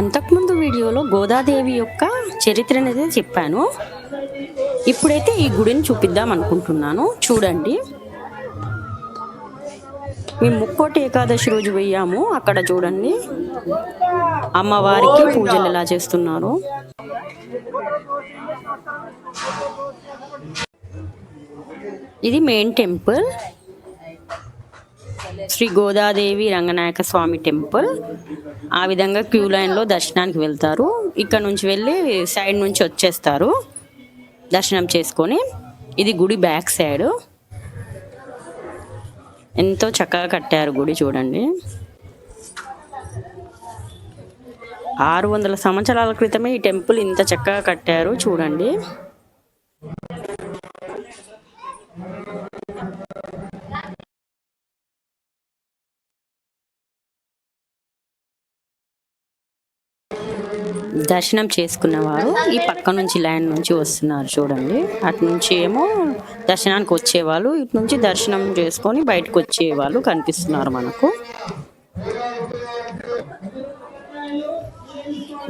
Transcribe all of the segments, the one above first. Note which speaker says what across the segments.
Speaker 1: అంతకుముందు వీడియోలో గోదాదేవి యొక్క చరిత్ర అనేది చెప్పాను. ఇప్పుడైతే ఈ గుడిని చూపిద్దాం అనుకుంటున్నాను. చూడండి. మేము ముక్కోటి ఏకాదశి రోజు వెయ్యాము అక్కడ చూడండి. అమ్మవారికి పూజలు ఎలా చేస్తున్నారు. ఇది main temple. Shri Godadevi Ranganayaka Swami temple. ఆ విధంగా క్యూ లైన్లో దర్శనానికి వెళ్తారు. ఇక్కడ నుంచి వెళ్ళి సైడ్ నుంచి వచ్చేస్తారు. దర్శనం చేసుకొని ఇది గుడి బ్యాక్ సైడ్. ఎంతో చక్కగా కట్టారు గుడి చూడండి. ఆరు వందల సంవత్సరాల క్రితమే ఈ టెంపుల్ ఇంత చక్కగా కట్టారు చూడండి. దర్శనం చేసుకున్నవారు ఈ పక్క నుంచి లైన్ నుంచి వస్తున్నారు చూడండి. అటు నుంచి ఏమో దర్శనానికి వచ్చేవాళ్ళు ఇటు నుంచి దర్శనం చేసుకొని బయటకు వచ్చేవాళ్ళు కనిపిస్తున్నారు మనకు.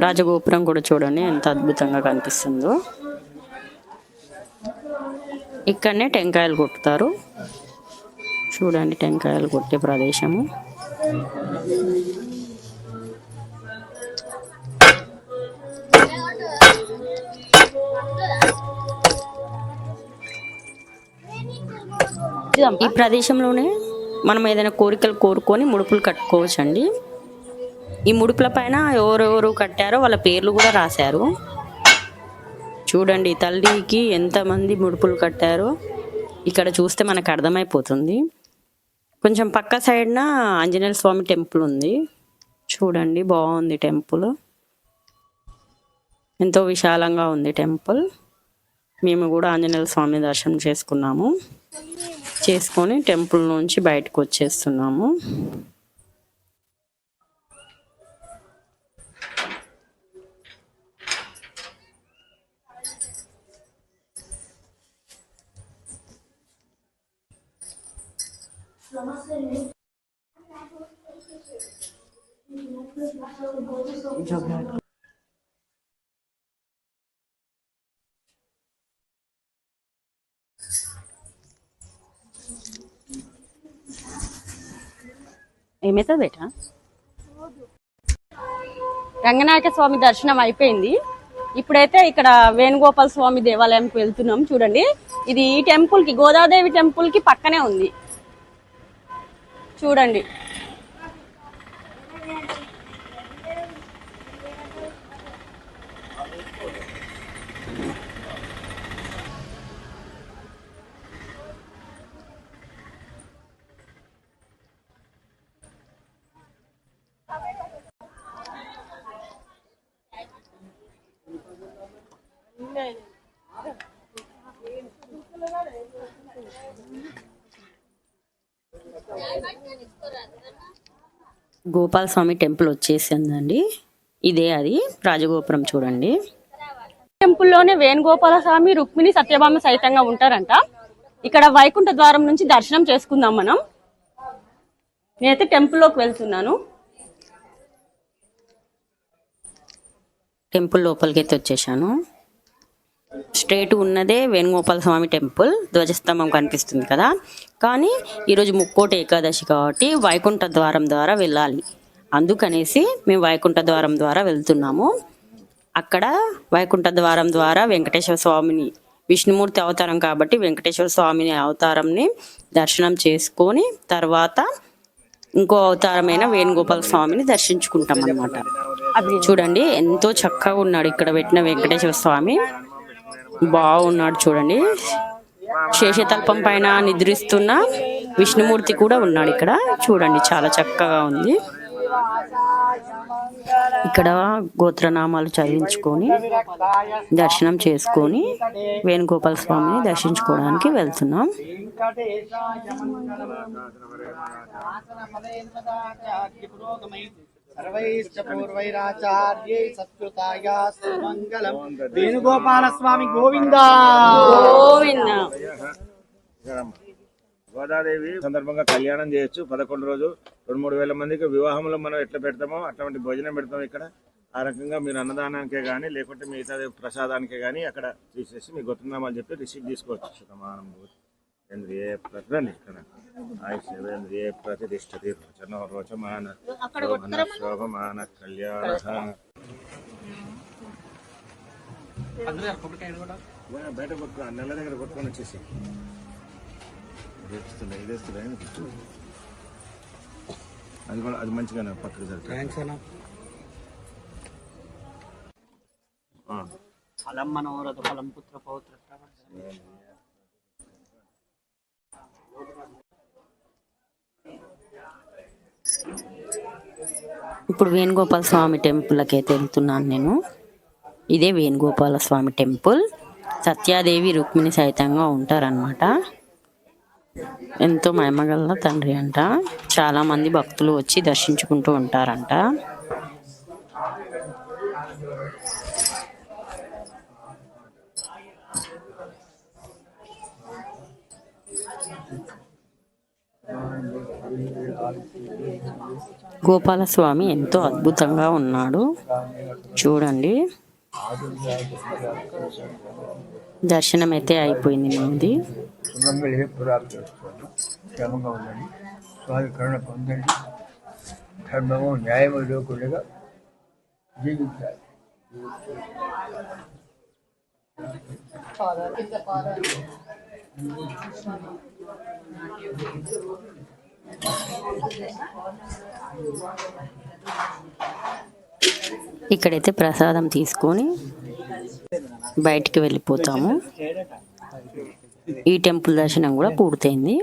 Speaker 1: రాజగోపురం కూడా చూడండి ఎంత అద్భుతంగా కనిపిస్తుందో. ఇక్కడనే టెంకాయలు కొట్టుతారు. చూడండి టెంకాయలు కొట్టే ప్రదేశము. ఈ ప్రదేశంలోనే మనం ఏదైనా కోరికలు కోరుకొని ముడుపులు కట్టుకోవచ్చు అండి ఈ ముడుపుల పైన ఎవరెవరు కట్టారో వాళ్ళ పేర్లు కూడా రాశారు. చూడండి తల్లికి ఎంతమంది ముడుపులు కట్టారో ఇక్కడ చూస్తే మనకు అర్థమైపోతుంది. కొంచెం పక్క సైడ్న ఆంజనేయ స్వామి టెంపుల్ ఉంది. చూడండి బాగుంది టెంపుల్. ఎంతో విశాలంగా ఉంది టెంపుల్. మేము కూడా ఆంజనేయ స్వామి దర్శనం చేసుకున్నాము. చేసుకొని టెంపుల్ నుంచి బయటకు వచ్చేస్తున్నాము. ఏమవుతుంది బేట రంగనాయక స్వామి దర్శనం అయిపోయింది. ఇప్పుడైతే ఇక్కడ వేణుగోపాల స్వామి దేవాలయంకి వెళ్తున్నాం. చూడండి ఇది ఈ టెంపుల్కి గోదాదేవి టెంపుల్కి పక్కనే ఉంది. చూడండి. గోపాల స్వామి టెంపుల్ వచ్చేసిందండి. ఇదే అది. రాజగోపురం చూడండి. టెంపుల్లోనే వేణుగోపాల స్వామి రుక్మిణి సత్యభామ సహితంగా ఉంటారంట. ఇక్కడ వైకుంఠ ద్వారం నుంచి దర్శనం చేసుకుందాం మనం. నేనైతే టెంపుల్లోకి వెళ్తున్నాను. టెంపుల్ లోపలికి అయితే వచ్చేసాను. స్ట్రేట్ ఉన్నదే వేణుగోపాల స్వామి టెంపుల్. ధ్వజస్తంభం కనిపిస్తుంది కదా. కానీ ఈరోజు ముక్కోటి ఏకాదశి కాబట్టి వైకుంఠ ద్వారం ద్వారా వెళ్ళాలి. అందుకనేసి మేము వైకుంఠ ద్వారం ద్వారా వెళ్తున్నాము. అక్కడ వైకుంఠ ద్వారం ద్వారా వెంకటేశ్వర స్వామిని విష్ణుమూర్తి అవతారం కాబట్టి వెంకటేశ్వర స్వామిని అవతారంని దర్శనం చేసుకొని తర్వాత ఇంకో అవతారమైన వేణుగోపాల స్వామిని దర్శించుకుంటాం అన్నమాట చూడండి ఎంతో చక్కగా ఉన్నాడు ఇక్కడ పెట్టిన వెంకటేశ్వర స్వామి. బాగున్నాడు చూడండి. శేషతల్పం పైన నిద్రిస్తున్న విష్ణుమూర్తి కూడా ఉన్నాడు ఇక్కడ. చూడండి చాలా చక్కగా ఉంది. ఇక్కడ గోత్రనామాలు చదివించుకొని దర్శనం చేసుకొని వేణుగోపాల స్వామిని దర్శించుకోవడానికి వెళ్తున్నాం.
Speaker 2: సర్వైశ్చ పూర్వైరాచార్యై సత్కృతాయాస్తు మంగళం వేణుగోపాల స్వామి గోవింద.
Speaker 1: గోవింద.
Speaker 3: గోదాదేవి సందర్భంగా కళ్యాణం చేయొచ్చు. పదకొండు రోజు రెండు మూడు వేల మందికి వివాహంలో మనం ఎట్లా పెడతామో అటువంటి భోజనం పెడతాం ఇక్కడ. ఆ రకంగా మీరు అన్నదానానికే కానీ లేకుంటే మిగతా ప్రసాదానికే కానీ అక్కడ తీసేసి మీ గొప్పనామాలు చెప్పి రిసీవ్ తీసుకోవచ్చు. శతమానం ఇంద్రియ ప్రతిదండి ఇక్కడ. ఆయుష్యేంద్రియ ప్రతిష్టతి రోచన రోచమాన శోభన శోభమాన కళ్యాణ. బయట కొట్టుకో నెల దగ్గర కొట్టుకొని వచ్చేసి. ఇదేస్తుండే ఇదేస్తుండే అది కూడా అది మంచిగానే పక్కకు జరుగుతుంది
Speaker 2: థ్యాంక్స్ అన్న.
Speaker 3: ఆ.
Speaker 2: ఫలం మనోరథ ఫలం పుత్ర పౌత్ర
Speaker 1: ఇప్పుడు వేణుగోపాల స్వామి టెంపుల్కి అయితే వెళ్తున్నాను నేను. ఇదే వేణుగోపాల స్వామి టెంపుల్. సత్యాదేవి రుక్మిణి సహితంగా ఉంటారనమాట ఎంతో మహిమగల తండ్రి అంట. చాలామంది భక్తులు వచ్చి దర్శించుకుంటూ ఉంటారంట. గోపాలస్వామి ఎంతో అద్భుతంగా ఉన్నాడు. చూడండి. దర్శనం అయితే అయిపోయింది మీది.
Speaker 4: క్షేమంగా ఉండండి స్వామి కరుణ పొందండి ధర్మము న్యాయము లేకుండా జీవించాలి
Speaker 1: ఇక్కడైతే ప్రసాదం తీసుకొని బయటికి వెళ్ళిపోతాము. ఈ టెంపుల్ దర్శనం కూడా పూర్తయింది.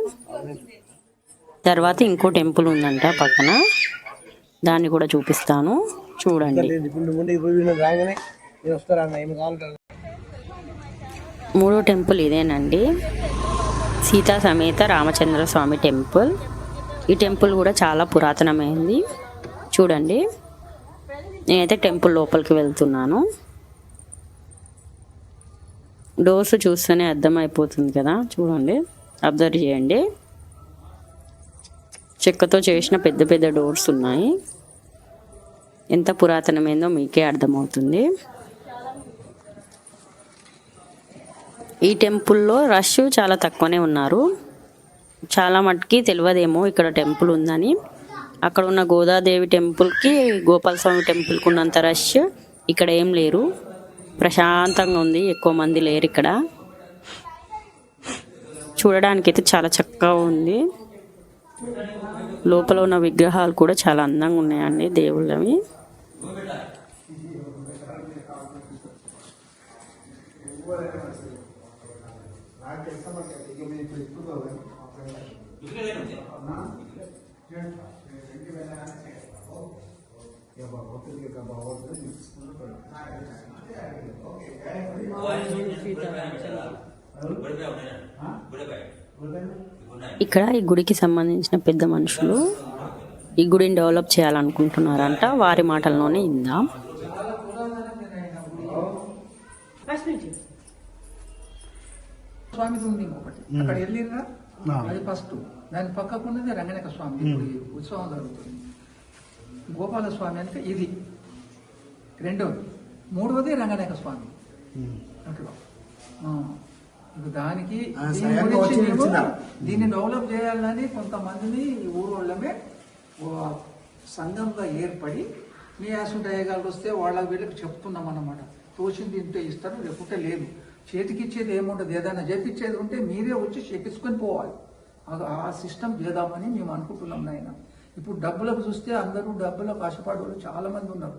Speaker 1: తర్వాత ఇంకో టెంపుల్ ఉందంట పక్కన. దాన్ని కూడా చూపిస్తాను. చూడండి. మూడో టెంపుల్ ఇదేనండి. సీతా సమేత రామచంద్ర స్వామి టెంపుల్. ఈ టెంపుల్ కూడా చాలా పురాతనమైంది. చూడండి. నేనైతే టెంపుల్ లోపలికి వెళ్తున్నాను. డోర్స్ చూస్తేనే అర్థమైపోతుంది కదా. చూడండి. అబ్జర్వ్ చేయండి. చెక్కతో చేసిన పెద్ద పెద్ద డోర్స్ ఉన్నాయి. ఎంత పురాతనమైందో మీకే అర్థమవుతుంది. ఈ టెంపుల్లో రష్ చాలా తక్కువనే ఉన్నారు. చాలా మటుకి తెలియదేమో ఇక్కడ టెంపుల్ ఉందని. అక్కడ ఉన్న గోదాదేవి టెంపుల్కి గోపాల స్వామి టెంపుల్కి ఉన్నంత రష్ ఇక్కడ ఏం లేరు. ప్రశాంతంగా ఉంది ఎక్కువ మంది లేరు ఇక్కడ. చూడడానికి అయితే చాలా చక్కగా ఉంది. లోపల ఉన్న విగ్రహాలు కూడా చాలా అందంగా ఉన్నాయండి దేవుళ్ళవి. ఇక్కడ ఈ గుడికి సంబంధించిన పెద్ద మనుషులు ఈ గుడిని డెవలప్ చేయాలనుకుంటున్నారంట. వారి మాటల్లోనే ఇందాం
Speaker 5: స్వామిది ఉంది ఇంకొకటి. అక్కడ వెళ్ళిర్రా అది ఫస్ట్ దాని పక్కకు ఉన్నది రంగనాయక స్వామి. ఉత్సవం జరుగుతుంది. గోపాల స్వామి అంటే ఇది. రెండవది మూడవది రంగనాయక స్వామి అట్లా. ఇప్పుడు దానికి దీన్ని డెవలప్ చేయాలని కొంతమందిని ఊరోళ్ళమే సంఘంగా ఏర్పడి మీ యాసుంటి అయ్యగారు వస్తే వాళ్ళ వీళ్ళకి చెప్తున్నాం అన్నమాట. తోచింది తింటే ఇస్తారు లేకుంటే లేదు. చేతికి ఇచ్చేది ఏముండదు. ఏదైనా చేపించేది ఉంటే మీరే వచ్చి చేపించుకొని పోవాలి. ఆ- ఆ సిస్టమ్ చేద్దామని మేము అనుకుంటున్నాం నాయన. ఇప్పుడు డబ్బులకు చూస్తే అందరూ డబ్బులకు ఆశపడే వాళ్ళు చాలా మంది ఉన్నారు.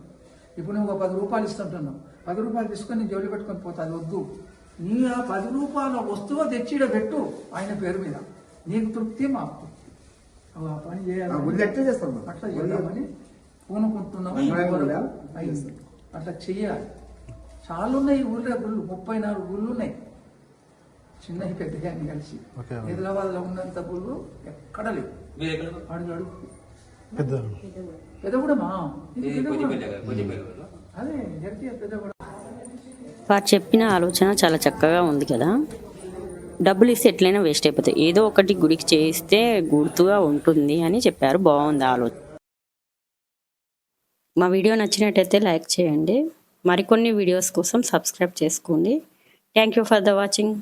Speaker 5: ఇప్పుడు నువ్వు ఒక పది రూపాయలు ఇస్తుంటున్నావు పది రూపాయలు తీసుకొని నీ జోలి పెట్టుకొని పోతా అది వద్దు. నీ ఆ పది రూపాయల వస్తువు తెచ్చిడ పెట్టు ఆయన పేరు మీద. నీకు తృప్తి ఆ పని చేయాలి. అట్లా చేద్దామని పూనుకుంటున్నాము అయింది. అట్లా చెయ్యాలి చాలా ఉన్నాయి ఊళ్ళో గుళ్ళు. ముప్పై నాలుగు గుళ్ళు ఉన్నాయి. చిన్నవి పెద్దగా కలిసి. హైదరాబాద్లో ఉన్నంత గుళ్ళు ఎక్కడ లేవు. అడుగు అడుగు పెద్ద అదే
Speaker 1: వారు చెప్పిన ఆలోచన చాలా చక్కగా ఉంది కదా. డబ్బులు ఇస్తే ఎట్లయినా వేస్ట్ అయిపోతాయి. ఏదో ఒకటి గుడికి చేయిస్తే గుర్తుగా ఉంటుంది అని చెప్పారు. బాగుంది ఆలోచన మా వీడియో నచ్చినట్టయితే లైక్ చేయండి. మరికొన్ని వీడియోస్ కోసం సబ్స్క్రైబ్ చేసుకోండి. Thank you for the watching